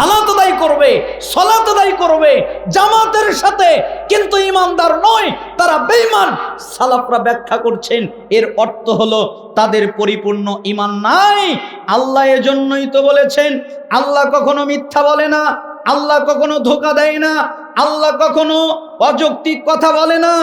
সালাত আদায় করবে, সলাত আদায় করবে, জামাতের সাথে। কিন্তু ইমানদার নয়, তারা বেঈমান। সালাফরা ব্যাখ্যা করছেন, এর অর্থ হলো তাদের পরিপূর্ণ ইমান নাই। আল্লাহ এজন্যই তো বলেছেন, আল্লাহ কখনো মিথ্যা বলে না, আল্লাহ কখনো ধোকা দেয় না, আল্লাহ কখনো অযৌক্তিক কথা বলে না।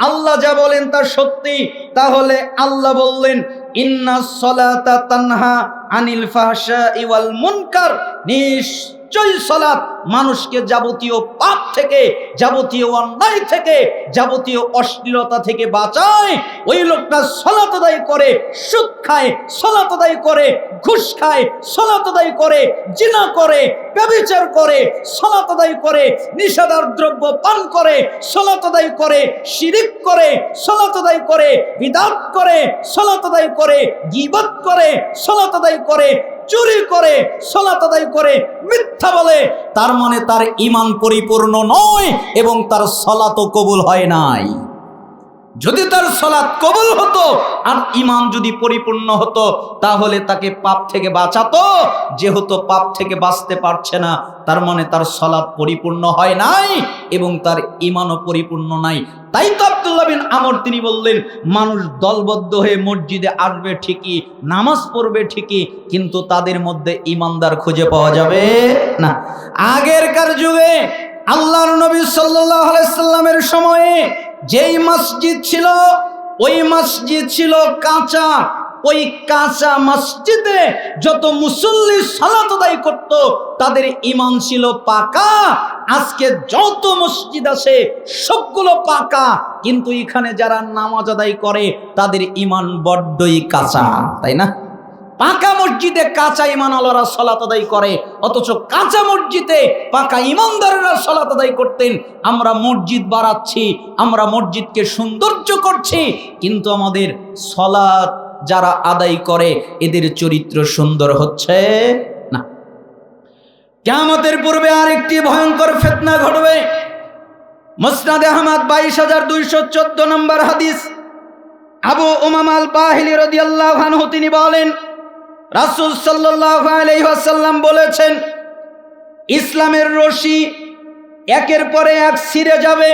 আল্লাহ যা বলেন তা সত্যি। তাহলে আল্লাহ বললেন, ইন্না সলাতা তানহা আনিল ফাহশা ইওয়াল মুনকার নিশ্চয় সলাত মানুষকে যাবতীয় পাপ থেকে, যাবতীয় অন্যায় থেকে, যাবতীয় অশ্লীলতা থেকে বাঁচায়। ওই লোকটা সলাত আদায় করে, সুদ খায়, সলাত আদায় করে, ঘুষ খায়, সলাত আদায় করে, জিনা করে, ব্যবিচার করে, সলাত আদায় করে, নিষেধার দ্রব্য পান করে, সলাত আদায় করে, শিরিক করে, সলাত আদায় করে, বিদাত করে, সলাত আদায় করে, গিবত করে, সলাত আদায় করে, চুরি করে সলাত আদায় করে, মিথ্যা বলে, তার মানে তার ইমান পরিপূর্ণ নয় এবং তার সলাতও কবুল হয় নাই। যদি তার সলাৎ কবুল হতো, আর ইমান যদি পরিপূর্ণ হতো, তাহলে তাকে পাপ থেকে বাঁচাতো, যেহেতু পাপ থেকে বাঁচতে পারছে না, তার মানে তার সলাৎ পরিপূর্ণ হয় নাই এবং তার ইমানও পরিপূর্ণ নাই। তাই তো আব্দুল্লাহ বিন আমর, তিনি বললেন, মানুষ দলবদ্ধ হয়ে মসজিদে আসবে ঠিকই, নামাজ পড়বে ঠিকই, কিন্তু তাদের মধ্যে ইমানদার খুঁজে পাওয়া যাবে না। আগেরকার যুগে আল্লাহর নবী সাল্লাহ আলাইসাল্লামের সময়ে যেই মসজিদ ছিল, ওই মসজিদ ছিল কাঁচা ওই কাঁচা মসজিদে যত মুসল্লি সালাত আদায় করত, তাদের ইমান ছিল পাকা। আজকে যত মসজিদ আছে, সবগুলো পাকা। কিন্তু এখানে যারা নামাজ আদায় করে, তাদের ইমান বড্ডই কাঁচা, তাই না? পাকা মসজিদে কাঁচা ইমানওয়ালারা সলাত আদায় করে, অথচ কাঁচা মসজিদে পাকা ইমানদারেরা সলাত আদায় করতেন। আমরা মসজিদ বাড়াচ্ছি, আমরা মসজিদকে সৌন্দর্য করছি, কিন্তু আমাদের সলাৎ যারা আদায় করে, এদের চরিত্র সুন্দর হচ্ছে না। কেমতের পূর্বে আরেকটি ভয়ঙ্কর ফেতনা ঘটবে। মুসনাদ আহমদ বাইশ হাজার দুইশো চোদ্দ নম্বর হাদিস। আবু উমামাল বাহিলি রদিয়াল্লাহ আনহু, তিনি বলেন, রাসুল সাল্লাহ আলহাসাল্লাম বলেছেন, ইসলামের রশি একের পরে এক ছিঁড়ে যাবে।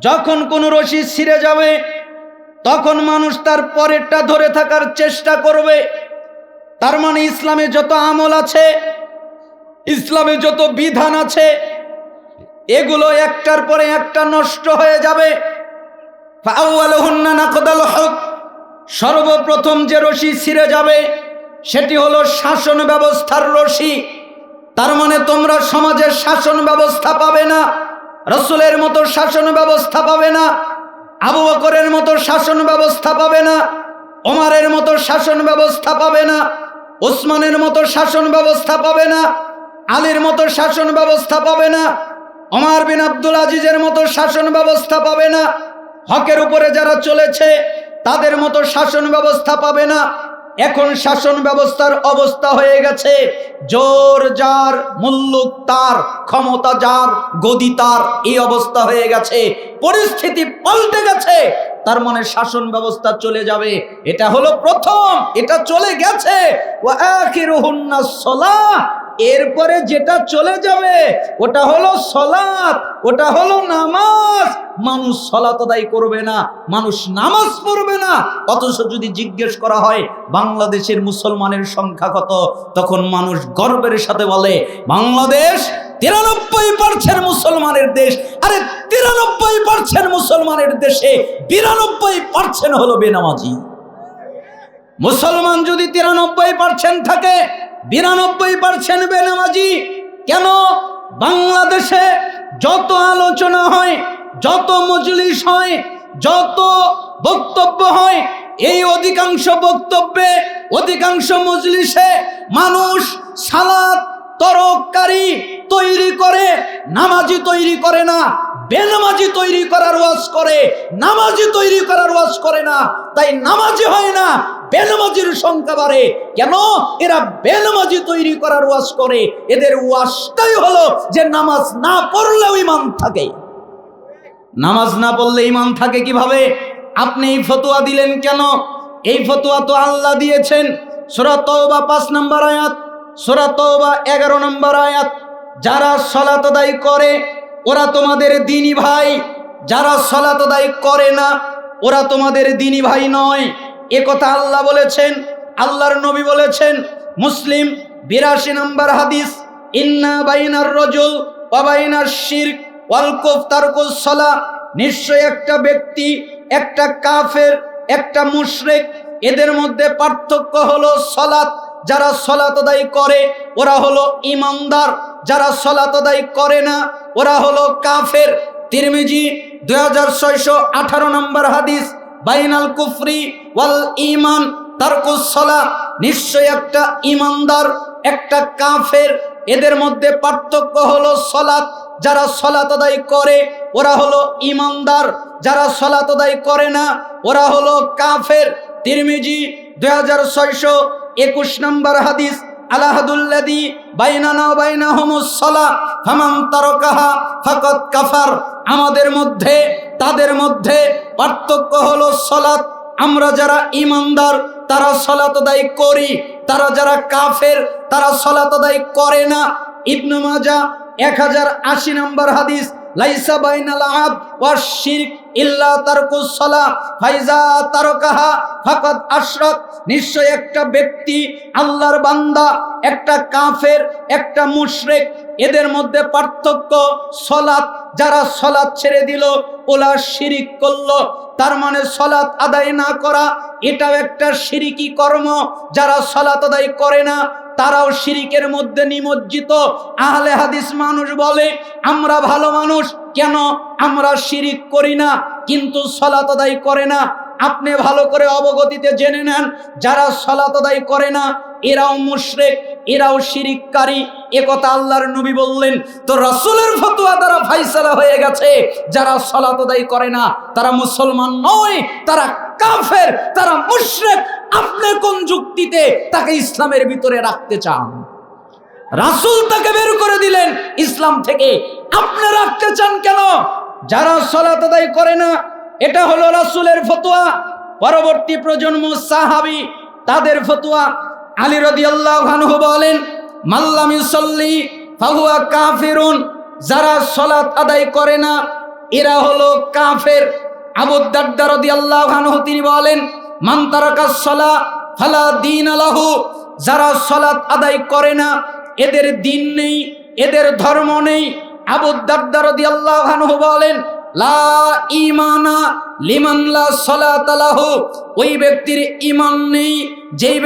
যখন কোনো রশি ছিঁড়ে যাবে তখন মানুষ তার পরেরটা ধরে থাকার চেষ্টা করবে। তার মানে ইসলামে যত আমল আছে, ইসলামে যত বিধান আছে, এগুলো একটার পরে একটা নষ্ট হয়ে যাবে। সর্বপ্রথম যে রশি ছিঁড়ে যাবে, সেটি হলো শাসন ব্যবস্থার রশি। তার মানে তোমরা সমাজের শাসন ব্যবস্থা পাবে না, রসুলের মতো শাসন ব্যবস্থা পাবে না আবু বকরের মতো শাসন ব্যবস্থা পাবে না, ওমারের মতো শাসন ব্যবস্থা পাবে না, ওসমানের মতো শাসন ব্যবস্থা পাবে না, আলীর মতো শাসন ব্যবস্থা পাবে না, ওমার বিন আব্দুল আজিজের মতো শাসন ব্যবস্থা পাবে না, হকের উপরে যারা চলেছে তাদের মতো শাসন ব্যবস্থা পাবে না এখন শাসন ব্যবস্থার অবস্থা হয়ে গেছে। জোর যার, মুল্লুক তার, ক্ষমতা যার, গদি তার, এই অবস্থা হয়ে গেছে। পরিস্থিতি পাল্টে গেছে। তার মানে শাসন ব্যবস্থা চলে যাবে। এটা হলো প্রথম, এটা চলে গেছে। এরপরে যেটা চলে যাবে, ওটা হলো সলাৎ, ওটা হলো নামাজ। মানুষ সলাত আদায় করবে না, মানুষ নামাজ পড়বে না। অথচ যদি জিজ্ঞেস করা হয়, বাংলাদেশের মুসলমানের সংখ্যা কত? তখন মানুষ গর্বের সাথে বলে, বাংলাদেশ তিরানব্বই পার্সেন্ট মুসলমানের দেশ। আরে, তিরানব্বই পার্সেন্ট মুসলমানের দেশে বিরানব্বই পার্সেন্ট হলো বেনামাজি। মুসলমান যদি তিরানব্বই পার্সেন্ট থাকে বিরানব্বই পার্সেন্ট বেনামাজি। কেন? বাংলাদেশে যত আলোচনা হয়, যত মজলিস হয়, যত বক্তব্য হয়, এই অধিকাংশ বক্তব্যে অধিকাংশ মজলিসে মানুষ সালাদ, তরকারি তৈরি করে, নামাজি তৈরি করে না। বেনামাজি তৈরি করার ওয়াজ করে, নামাজি তৈরি করার ওয়াজ করে না, তাই নামাজি হয় না, বেনামাজির সংখ্যা বাড়ে। কেন? এরা বেনামাজি তৈরি করার ওয়াজ করে, এদের ওয়াজটাই হলো যে নামাজ না পড়লেও ইমান থাকে। নামাজ না পড়লে ইমান থাকে কীভাবে? আপনি এই ফতোয়া দিলেন কেন? এই ফতোয়া তো আল্লাহ দিয়েছেন। সূরা তওবা পাঁচ নম্বর আয়াত, সূরা তওবা 11 নম্বর আয়াত, যারা সলাত আদায় করে ওরা তোমাদের দিনী ভাই, যারা সলাত আদায় করে না, ওরা তোমাদের দিনী ভাই নয়। এ কথা আল্লাহ বলেছেন, আল্লাহর নবী বলেছেন, মুসলিম বিরাশি নম্বর হাদিস, ইন্না বাইনার রজুল ওয়াবাইনার শিরক ওয়াল কুফতারকুস সালাহ নিশ্চয় একটা ব্যক্তি, একটা কাফের, একটা মুশরিক, এদের মধ্যে পার্থক্য হলো সলাত। যারা সলাত আদায় করে, ওরা হলো ইমানদার। যারা সলাত আদায় করে না, ওরা হলো কাফের। তিরমিজি দুই হাজার আঠারো নম্বর হাদিস, বাইনাল কুফরি ওয়াল ইমান তারকুসলা নিশ্চয় একটা ইমানদার, একটা কাফের। এদের মধ্যে পার্থক্য হলো সলাত। যারা সলাত আদায় করে, ওরা হলো ইমানদার। যারা সলাত আদায় করে না, ওরা হলো কাফের। তিরমিজি দুই হাজার ছয়শো একুশ নম্বর হাদিস, আলাহাদুল্লাদি বাইনানা বাইনা হোমুসলা ফামান তারকাহা ফাকত কাফার। আমাদের মধ্যে, তাদের মধ্যে পার্থক্য হলো সলাৎ আমরা যারা ইমানদার তারা সলাত আদায় করি। তারা যারা কাফের, তারা সলাত আদায় করে না। ইবনু মাজা, এক হাজার আশি নম্বর হাদিস লাইসা বাইনাল আব ওয়া শিরক ইল্লা তারকুস সালাহ ফাইজা তারকাহা ফাকাদ আশরাক। নিশ্চয় একটা ব্যক্তি আল্লাহর বান্দা, একটা কাফের, একটা মুশরিক, এদের মধ্যে পার্থক্য সলাৎ। যারা সলাৎ ছেড়ে দিল ওলা শিরিক করল। তার মানে সলাৎ আদায় না করা, এটাও একটা শিরিকি কর্ম। যারা সলাৎ আদায় করে না তারাও শিরিকের মধ্যে নিমজ্জিত। আহলে হাদিস মানুষ বলে, আমরা ভালো মানুষ, কেন আমরা শিরিক করি না? কিন্তু সলাত আদায় করে না। আপনি ভালো করে অবগতিতে জেনে নেন, যারা সলাত আদায় করে না, এরাও মুশরেক, এরাও শিরিককারী। এ কথা আল্লাহর নবী বললেন, তো রাসূলের ফতোয়া দ্বারা ফাইসালা হয়ে গেছে। যারা সলাত আদায় করে না, তারা মুসলমান নয়, তারা কাফের, তারা মুশরেক আপনি কোন যুক্তিতে তাকে ইসলামের ভিতরে রাখতে চান? রাসূল তাকে বের করে দিলেন ইসলাম থেকে। আপনি রাখতে চান কেন? যারা সলাত আদায় করে না, এটা হলো রাসূলের ফতোয়া। পরবর্তী প্রজন্ম সাহাবী, তাদের ফতোয়া। আলী রাদিয়াল্লাহু আনহু বলেন মাল্লাম ইউসাল্লি ফাহুয়া কাফিরুন। যারা সলাত আদায় করে না, এরা হলো কাফের। আবু দারদা রাদিয়াল্লাহু আনহু তিনি বলেন মান তারাকাস সালা ফালা দীন আলাহু, যারা সলাত আদায় করে না, এদের দিন নেই, এদের ধর্ম নেই। আবু দারদা রাদিয়াল্লাহু আনহু বলেন, লা ইমানা লিমান লা সালাত ওই ব্যক্তির ইমান নেই, যেই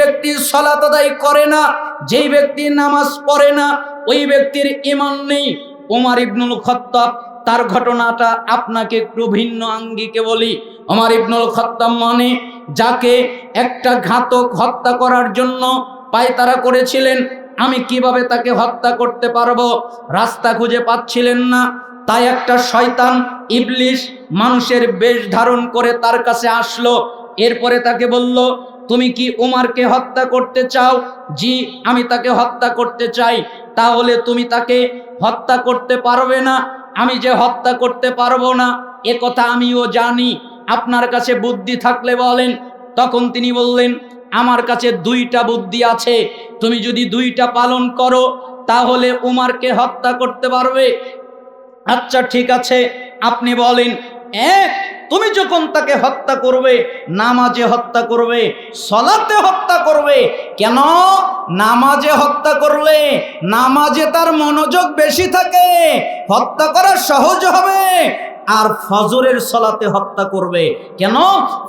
সালাত আদায় করে না, যেই নামাজ পড়ে না, ওই ব্যক্তির ইমান নেই। ওমর ইবনুল তার ঘটনাটা আপনাকে একটু ভিন্ন আঙ্গিকে বলি। ওমর ইবনুল খত্তাব মানে যাকে একটা ঘাতক হত্যা করার জন্য পায়তারা করেছিলেন, আমি কীভাবে তাকে হত্যা করতে পারব? রাস্তা খুঁজে পাচ্ছিলেন না। তাই একটা শয়তান ইবলিশ মানুষের বেশ ধারণ করে তার কাছে আসলো। এরপরে তাকে বলল, তুমি কি উমারকে হত্যা করতে চাও? জি, আমি তাকে হত্যা করতে চাই। তাহলে তুমি তাকে হত্যা করতে পারবে না। আমি যে হত্যা করতে পারব না, এ কথা আমিও জানি। আপনার কাছে বুদ্ধি থাকলে বলেন। তখন তিনি বললেন, আমার কাছে দুইটা বুদ্ধি আছে। তুমি যদি দুইটা পালন করো, তাহলে উমারকে হত্যা করতে পারবে। আচ্ছা ঠিক আছে। আপনি বলেন, এক, তুমি যখন তাকে হত্যা করবে, নামাজে হত্যা করবে, সলাতে হত্যা করবে, কেন? নামাজে হত্যা করলে নামাজে তার মনোযোগ বেশি থাকে, হত্যা করা সহজ হবে। আর ফজরের সলাতে হত্যা করবে। কেন?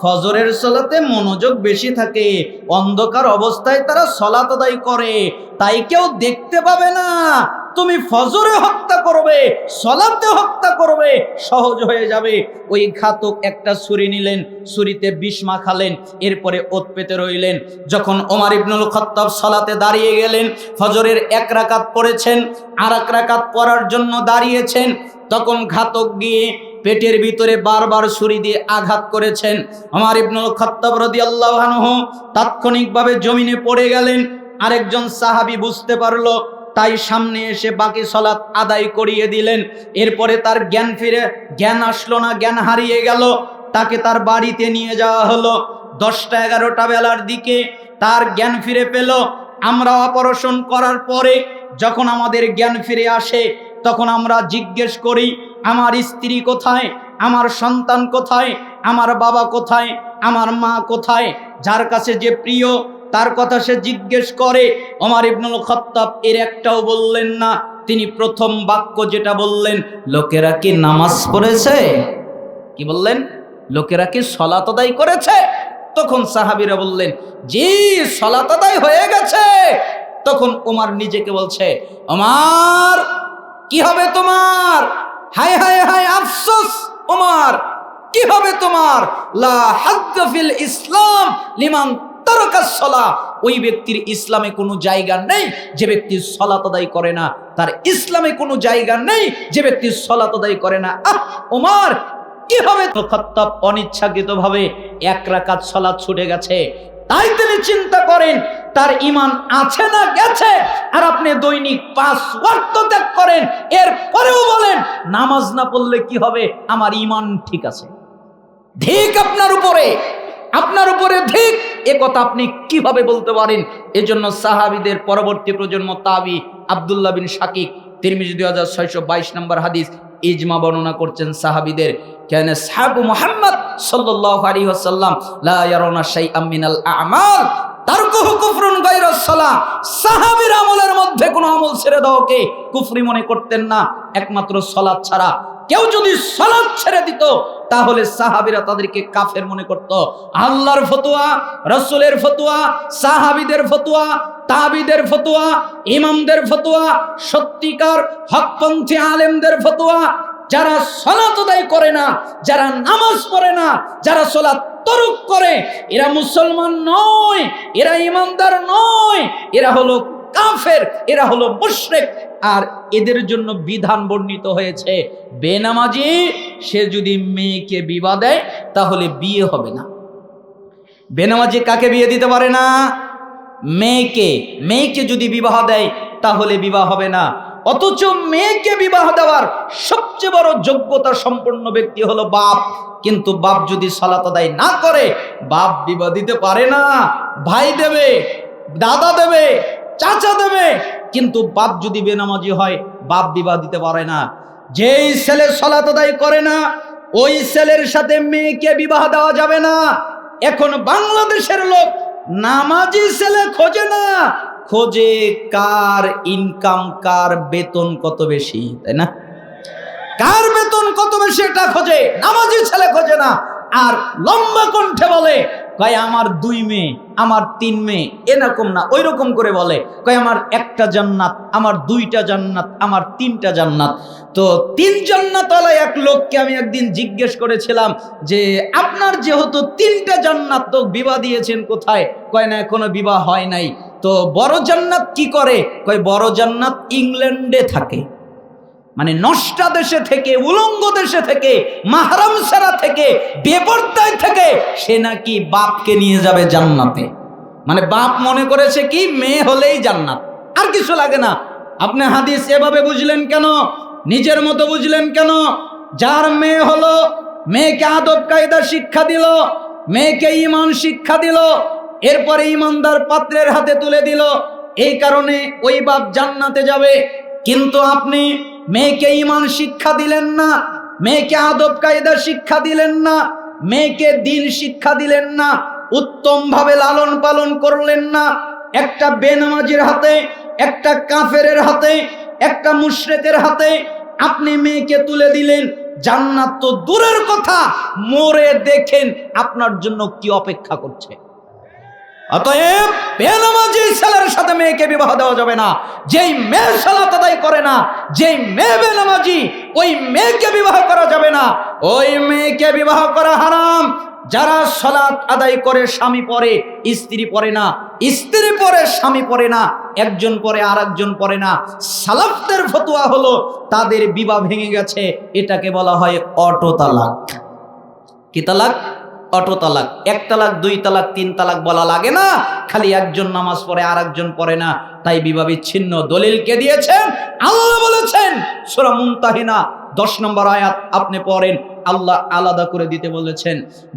ফজরের সলাতে মনোযোগ বেশি থাকে। অন্ধকার অবস্থায় তারা সলাত আদায় করে। তাই কেউ দেখতে পাবে না। তুমি ফজরে হত্যা করবে, সলাতে হত্যা করবে, সহজ হয়ে যাবে। ওই ঘাতক একটা ছুরি নিলেন, ছুরিতে বিষ মাখালেন, এরপরে ওত পেতে রইলেন। যখন ওমার ইবনুল খত্তাব সলাতে দাঁড়িয়ে গেলেন, ফজরের এক রাকাত পড়েছেন আর এক রাকাত পড়ার জন্য দাঁড়িয়েছেন, তখন ঘাতক গিয়ে পেটের ভিতরে বারবার ছুরি দিয়ে আঘাত করেছেন। আমার ইবনুল খত্তাব রাদিয়াল্লাহু আনহু তাৎক্ষণিকভাবে জমিনে পড়ে গেলেন, আরেকজন সাহাবী বুঝতে পারল তাই সামনে এসে বাকি সলাৎ আদায় করিয়ে দিলেন। এরপরে তার জ্ঞান ফিরে, জ্ঞান আসলো না, জ্ঞান হারিয়ে গেল। তাকে তার বাড়িতে নিয়ে যাওয়া হলো। দশটা এগারোটা বেলার দিকে তার জ্ঞান ফিরে পেল। আমরা অপারেশন করার পরে যখন আমাদের জ্ঞান ফিরে আসে, তখন আমরা জিজ্ঞেস করি, আমার স্ত্রী কোথায়? আমার সন্তান কোথায়? আমার বাবা কোথায়? আমার মা কোথায়? যার কাছে যে প্রিয় তার কথা সে জিজ্ঞেস করে, ওমর ইবনুল খত্তাব, এর একটাও বললেন না। তিনি প্রথম বাক্য যেটা বললেন, লোকেরা কি নামাজ পড়েছে? কি বললেন? লোকেরা কি সলাত আদায় করেছে? তখন সাহাবিরা বললেন, জি, সলাত আদায় হয়ে গেছে। তখন ওমার নিজেকে বলছে, ওমার, কি হবে তোমার? হায় হায় হায়, আফসোস, ওমার, কি হবে তোমার? লা হাদ্দ ফিল ইসলাম লিমান সলা ওই ব্যক্তির ইসলামে কোনো জায়গা নেই, যে ব্যক্তি করে না। তার ইসলামে কোনো জায়গা নেই, যে ব্যক্তি করে না। আহ, ওমার কি হবে তো খত্তাব এক রাকাত সলাৎ ছুটে গেছে? তাই তিনি চিন্তা করেন, তার ইমান আছে না গেছে? আর আপনি দৈনিক পাঁচ ওয়াক্ত ত্যাগ করেন এর পরেও বলেন, নামাজ না পড়লে কি হবে? আমার ইমান ঠিক আছে। ঠিক আপনার উপরে। আপনার উপরে ঠিক এ কথা আপনি কীভাবে বলতে পারেন? এজন্য সাহাবিদের পরবর্তী প্রজন্ম তাবি আবদুল্লাহ বিন শাকিক, তিরমিজি দুই হাজার ছয়শো বাইশ নম্বর হাদিস, ইজমা বর্ণনা করছেন সাহাবিদের। কেন সাহাবু মোহাম্মদ সাল্লাল্লাহু আলাইহি ওয়াসাল্লাম, লা ইয়ারুনা শাইআম মিনাল আ'মাল? তারকুহু কুফরুন সাহাবীর আমলের মধ্যে আমল ছেড়ে কুফরি মনে করতেন না, একমাত্র ছাড়া। কেউ যদি ছেড়ে দিত, তাহলে সাহাবীরা তাদেরকে কাফের মনে রসুলের সাহাবীদের তাবিদের ইমামদের সত্যিকার হকপন্থী আলেমদের ফতোয়া যারা সলাত করে না, যারা নামাজ পড়ে না, যারা সলাত তরক করে, এরা মুসলমান নয়, এরা ইমানদার নয়, এরা হলো কাফের, এরা হলো মুশরিক। আর এদের জন্য বিধান বর্ণিত হয়েছে, বেনামাজি, সে যদি মেয়েকে বিবাহ দেয়, তাহলে বিয়ে হবে না। বেনামাজি কাকে বিয়ে দিতে পারে না? মেয়েকে। মেয়েকে যদি বিবাহ দেয়, তাহলে বিবাহ হবে না। অথচ মেয়েকে বিবাহ দেওয়ার সবচেয়ে বড় যোগ্যতা সম্পন্ন ব্যক্তি হলো বাপ। কিন্তু বাপ যদি সালাত আদায় না করে, বাপ বিবাহ দিতে পারে না। ভাই দেবে, দাদা দেবে, চাচা দেবে। কিন্তু বাপ যদি বেনামাজি হয়, বাপ বিবাহ দিতে পারে না। যেই ছেলে সলাত আদায় করে না, ওই ছেলের সাথে মেয়েকে বিবাহ দেওয়া যাবে না। এখন বাংলাদেশের লোক নামাজি ছেলে খোঁজে না। খোঁজে কার ইনকাম কার বেতন কত বেশি, তাই না? কার বেতন কত বেশি এটা খোঁজে নামাজি ছেলে খোঁজে না। আর লম্বা কণ্ঠে বলে, কয়, আমার দুই মেয়ে, আমার তিন মেয়ে। এরকম না ওই রকম করে বলে, কয়, আমার একটা জান্নাত, আমার দুইটা জান্নাত, আমার তিনটা জান্নাত। তো তিন জান্নাতওয়ালা এক লোককে আমি একদিন জিজ্ঞেস করেছিলাম যে, আপনার যেহেতু তিনটা জান্নাত তো বিবাহ দিয়েছেন কোথায়? কয়, না, এখনও বিবাহ হয় নাই। তো বড় জান্নাত কি করে? কয়, বড় জান্নাত ইংল্যান্ডে থাকে। মানে নষ্টা দেশে থেকে, উলঙ্গ দেশে থেকে, মাহারাম সারা থেকে, বেপর্দায় থেকে, সে নাকি বাপকে নিয়ে যাবে জান্নাতে। মানে বাপ মনে করেছে কি, মেয়ে হলেই জান্নাত। আর কিছু লাগে না। আপনি হাদিস এভাবে বুঝলেন কেন? নিজের মতো বুঝলেন কেন? যার মেয়ে হলো, মেয়েকে আদব কায়দা শিক্ষা দিল, মেয়েকে ইমান শিক্ষা দিল এরপরে ইমানদার পাত্রের হাতে তুলে দিল। এই কারণে ওই বাপ জান্নাতে যাবে। কিন্তু আপনি মেয়েকে ইমান শিক্ষা দিলেন না, মেয়েকে আদব কায়দা শিক্ষা দিলেন না, মেয়েকে দিন শিক্ষা দিলেন না উত্তম ভাবে লালন পালন করলেন না। একটা বেনামাজির হাতে, একটা কাফেরের হাতে, একটা মুশরেকের হাতে আপনি মেয়েকে তুলে দিলেন। জান্নাত তো দূরের কথা। মোরে দেখেন আপনার জন্য কি অপেক্ষা করছে। অতএব বেনামাজি ছেলের সাথে মেয়েকে বিবাহ দেওয়া যাবে না। যেই মেয়ে সালাত আদায় করে না, যেই মেয়ে বেনামাজি, ওই মেয়েকে বিবাহ করা যাবে না। ওই মেয়েকে বিবাহ করা হারাম। যারা সালাত আদায় করে স্বামী পরে, স্ত্রী পরে না। স্ত্রী পরে স্বামী পরে না, একজন পরে আর একজন পরে না। সালাফদের ফতুয়া হলো, তাদের বিবাহ ভেঙে গেছে। এটাকে বলা হয় অটো তালাক কি তালাক? অটো তালাক, এক তালাক, দুই তালাক, তিন তালাক বলা লাগে না। খালি একজন নামাজ পড়ে আর একজন পড়ে না। তাই বিবাহ বিচ্ছিন্ন দলিলকে দিয়েছেন? আল্লাহ বলেছেন, সুরা মুমতাহিনা দশ নম্বর আয়াত আপনি পড়েন, আল্লাহ আলাদা করে দিতে বলেছেন